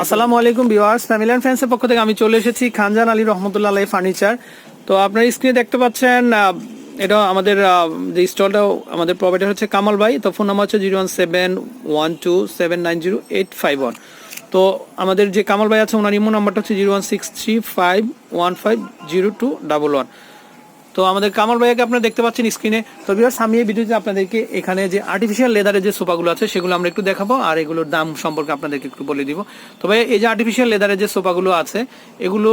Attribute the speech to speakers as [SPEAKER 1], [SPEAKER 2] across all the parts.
[SPEAKER 1] আসসালামু আলাইকুম viewers, family and ফ্রেন্ডসের পক্ষ থেকে আমি চলে এসেছি খানজান আলী রহমতুল্লাহ আলাই ফার্নিচার। তো আপনার স্ক্রিনে দেখতে পাচ্ছেন এটা আমাদের যে স্টলটা, আমাদের প্রোভাইডার হচ্ছে কামাল ভাই। তো ফোন নাম্বার হচ্ছে zero one seven one two seven nine zero eight five one. তো আমাদের যে কামাল ভাই আছে, ওনার ইমো নাম্বারটা হচ্ছে zero one six three five one five zero two double one. তো আমাদের কামাল ভাইয়াকে আপনারা দেখতে পাচ্ছেন স্ক্রিনে তো বিয়ার্স আমি এই ভিডিওতে আপনাদেরকে এখানে যে আর্টিফিশিয়াল লেদারের যে সোফাগুলো আছে সেগুলো আমরা একটু দেখাবো আর এগুলোর দাম সম্পর্কে আপনাদেরকে একটু বলে দিব। তো ভাই এই যে আর্টিফিশিয়াল লেদারের যে সোফাগুলো আছে এগুলো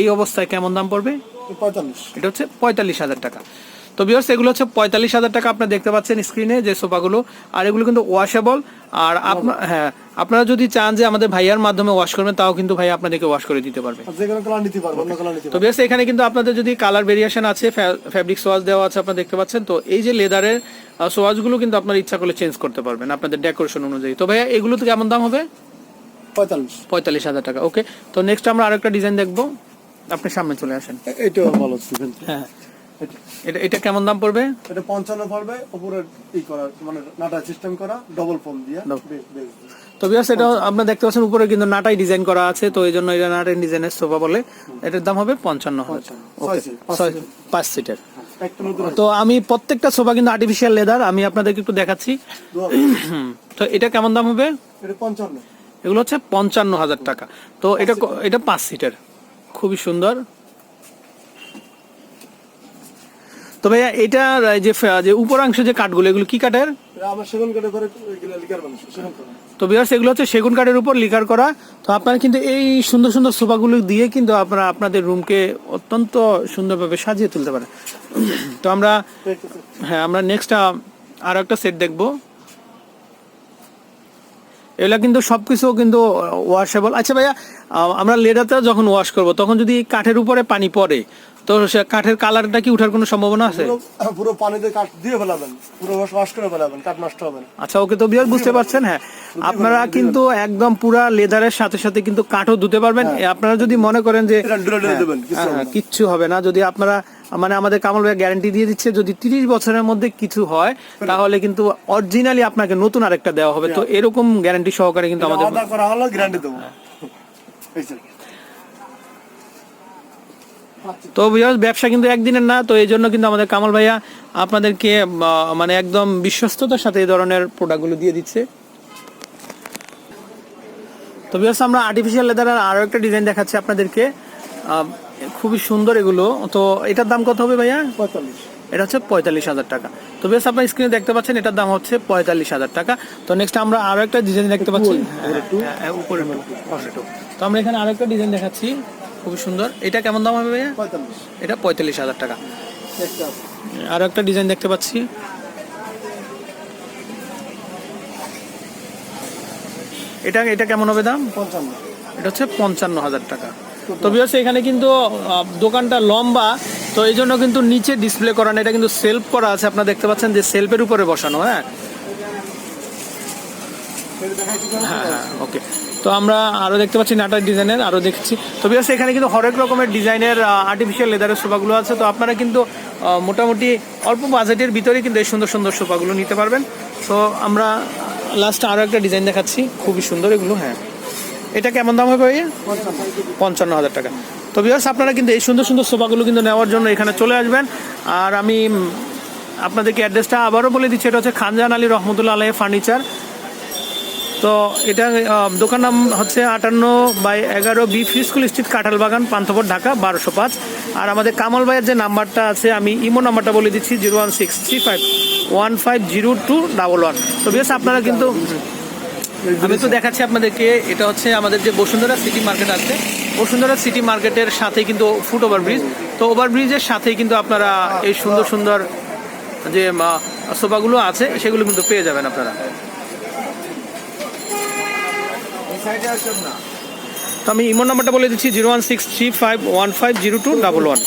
[SPEAKER 1] এই অবস্থায় কেমন দাম পড়বে?
[SPEAKER 2] পঁয়তাল্লিশ।
[SPEAKER 1] এটা হচ্ছে পঁয়তাল্লিশ হাজার টাকা। তো বিয়ার্স এগুলো হচ্ছে পঁয়তাল্লিশ হাজার টাকা আপনারা দেখতে পাচ্ছেন স্ক্রিনে যে সোফাগুলো। আর এগুলো কিন্তু ওয়াশেবল আর আপনার হ্যাঁ আপনারা যদি চান যে আমাদের ভাইয়ার মাধ্যমে ওয়াশ করবেন তাও কিন্তু ভাই আপনাদেরকে ওয়াশ করে দিতে পারবে। তো বেশ এখানে কিন্তু আপনাদের যদি কালার ভেরিয়েশন আছে ফ্যাব্রিক সোয়াজ দেওয়া আছে আপনারা দেখতে পাচ্ছেন তো এই যে লেদারের সোয়াজগুলো কিন্তু আপনার ইচ্ছা করলে চেঞ্জ করতে পারবেন আপনাদের ডেকোরেশন অনুযায়ী। তো ভাইয়া এগুলো তো কেমন দাম হবে?
[SPEAKER 2] পঁয়তাল্লিশ।
[SPEAKER 1] পঁয়তাল্লিশ হাজার টাকা ওকে তো নেক্সট আমরা আরেকটা ডিজাইন দেখব। আপনি সামনে চলে আসেন।
[SPEAKER 2] এটাও ভালো
[SPEAKER 1] হ্যাঁ। এটা এটা কেমন দাম পড়বে?
[SPEAKER 2] এটা পঞ্চান্ন পড়বে উপরে ই করা মানে নাটা সিস্টেম করা ডবল ফোম দিয়ে।
[SPEAKER 1] তো বিয়াস এটা আপনারা দেখতে পাচ্ছেন উপরে কিন্তু নাটাই ডিজাইন করা আছে তো এই জন্য এটা নাটাই ডিজাইনের সোফা বলে। এটার দাম হবে পঞ্চান্ন হাজার।
[SPEAKER 2] পাঁচ সিটের।
[SPEAKER 1] তো আমি প্রত্যেকটা সোফা কিন্তু আর্টিফিশিয়াল লেদার আমি আপনাদেরকে একটু দেখাচ্ছি। তো এটা কেমন দাম হবে? এগুলো হচ্ছে পঞ্চান্ন হাজার টাকা। তো এটা এটা পাঁচ সিটের খুবই সুন্দর। তো ভাইয়া এটার যে যে উপরাংশ যে কাঠগুলো এগুলো কি কাঠের?
[SPEAKER 2] এটা
[SPEAKER 1] তো বিয়ার্স এগুলো হচ্ছে সেগুন কাঠের উপর লিকার করা। তো আপনারা কিন্তু এই সুন্দর সুন্দর সোফাগুলো দিয়ে কিন্তু আপনারা আপনাদের রুমকে অত্যন্ত সুন্দরভাবে সাজিয়ে তুলতে পারেন। তো আমরা হ্যাঁ আমরা নেক্সট আর একটা সেট দেখব। এগুলা কিন্তু সবকিছু কিন্তু ওয়াশেবল আচ্ছা ভাইয়া আমরা লেদারটা যখন ওয়াশ করব তখন যদি কাঠের উপরে পানি পড়ে তো সে কাঠের কালারটা কি উঠার কোনো সম্ভাবনা আছে?
[SPEAKER 2] পুরো পানিতে কাঠ দিয়ে ফেলাবেন। পুরো ওয়াশ করে ফেলাবেন কাঠ নষ্ট হবে না।
[SPEAKER 1] আচ্ছা ওকে তো বিয়ার বুঝতে পারছেন হ্যাঁ। আপনারা কিন্তু একদম পুরা লেদারের সাথে সাথে কিন্তু কাঠও ধুতে পারবেন। আপনারা যদি মনে করেন যে হ্যাঁ,
[SPEAKER 2] হবে
[SPEAKER 1] হ্যাঁ,
[SPEAKER 2] না।
[SPEAKER 1] কিচ্ছু হবে না। যদি আপনারা মানে আমাদের কামাল ভাই গ্যারান্টি দিয়ে দিচ্ছে যদি তিরিশ বছরের মধ্যে কিছু হয় তাহলে কিন্তু অরিজিনালি আপনাকে নতুন আরেকটা দেওয়া হবে। তো এরকম গ্যারান্টি সহকারে কিন্তু আমাদের
[SPEAKER 2] করা হলো গ্যারান্টি দেবো।
[SPEAKER 1] তো ব্যবসা কিন্তু একদিনের না তো এই জন্য কিন্তু আমাদের কামাল ভাইয়া আপনাদেরকে মানে একদম বিশ্বস্ততার সাথে এই ধরনের প্রোডাক্টগুলো দিয়ে দিচ্ছে। তো ভিউয়ার্স আমরা আর্টিফিশিয়াল লেদারের আরও একটা ডিজাইন দেখাচ্ছি আপনাদেরকে। খুবই সুন্দর এগুলো। তো এটার দাম কত হবে ভাইয়া?
[SPEAKER 2] পঁয়তাল্লিশ।
[SPEAKER 1] এটা হচ্ছে পঁয়তাল্লিশ হাজার টাকা। তো বেশ আপনার স্ক্রিনে দেখতে পাচ্ছেন এটার দাম হচ্ছে পঁয়তাল্লিশ হাজার টাকা। তো নেক্সট আমরা আরও একটা ডিজাইন দেখতে পাচ্ছি। হ্যাঁ, হ্যাঁ, উপরে। তো আমরা এখানে আরও একটা ডিজাইন দেখাচ্ছি। খুবই সুন্দর। এটা কেমন দাম হবে ভাইয়া? এটা পঁয়তাল্লিশ হাজার টাকা।
[SPEAKER 2] একটা
[SPEAKER 1] আরও একটা ডিজাইন দেখতে পাচ্ছি। এটা এটা কেমন হবে দাম?
[SPEAKER 2] পঞ্চান্ন।
[SPEAKER 1] এটা হচ্ছে পঞ্চান্ন হাজার টাকা। তো বিকজ এখানে কিন্তু দোকানটা লম্বা তো এই জন্য কিন্তু নিচে ডিসপ্লে করা না এটা কিন্তু সেলফ করা আছে। আপনারা দেখতে পাচ্ছেন যে সেলফের উপরে বসানো হ্যাঁ? হ্যাঁ হ্যাঁ ওকে তো আমরা আরও দেখতে পাচ্ছি নাটার ডিজাইনের, আরও দেখছি। তো বিকজ এখানে কিন্তু হরেক রকমের ডিজাইনের আর্টিফিশিয়াল লেদারের সোফাগুলো আছে। তো আপনারা কিন্তু মোটামুটি অল্প বাজেটের ভিতরে কিন্তু এই সুন্দর সুন্দর সোফাগুলো নিতে পারবেন। তো আমরা লাস্ট আরও একটা ডিজাইন দেখাচ্ছি। খুবই সুন্দর এগুলো হ্যাঁ। এটা কেমন দাম হবে ভাইয়া?
[SPEAKER 2] পঞ্চান্ন
[SPEAKER 1] হাজার টাকা। তো বিয়ার্স আপনারা কিন্তু এই সুন্দর সুন্দর সোফাগুলো কিন্তু নেওয়ার জন্য এখানে চলে আসবেন। আর আমি আপনাদেরকে অ্যাড্রেসটা আবারও বলে দিচ্ছি। এটা হচ্ছে খানজান আলী রহমতুল্লাহ আলহ ফার্নিচার। তো এটা দোকান নাম হচ্ছে আটান্ন বাই এগারো বি ফ্রি স্কুল স্ট্রিট কাঁঠাল বাগান পান্থপর ঢাকা, বারোশো পাঁচ। আর আমাদের কামাল ভাইয়ের যে নাম্বারটা আছে, আমি ইমো নাম্বারটা বলে দিচ্ছি, zero one six three five one five zero two double one. তো বেশ, আপনারা কিন্তু আমি তো দেখাচ্ছি আপনাদেরকে, এটা হচ্ছে আমাদের যে বসুন্ধরা সিটি মার্কেট আছে, বসুন্ধরা সিটি মার্কেটের সাথেই কিন্তু ফুট ওভার ব্রিজ তো ওভার ব্রিজের সাথেই কিন্তু আপনারা এই সুন্দর সুন্দর যে সোফাগুলো আছে, সেগুলো কিন্তু পেয়ে যাবেন আপনারা। তো আমি ইমোর নাম্বারটা বলে দিচ্ছি zero one six three five one five zero two double one.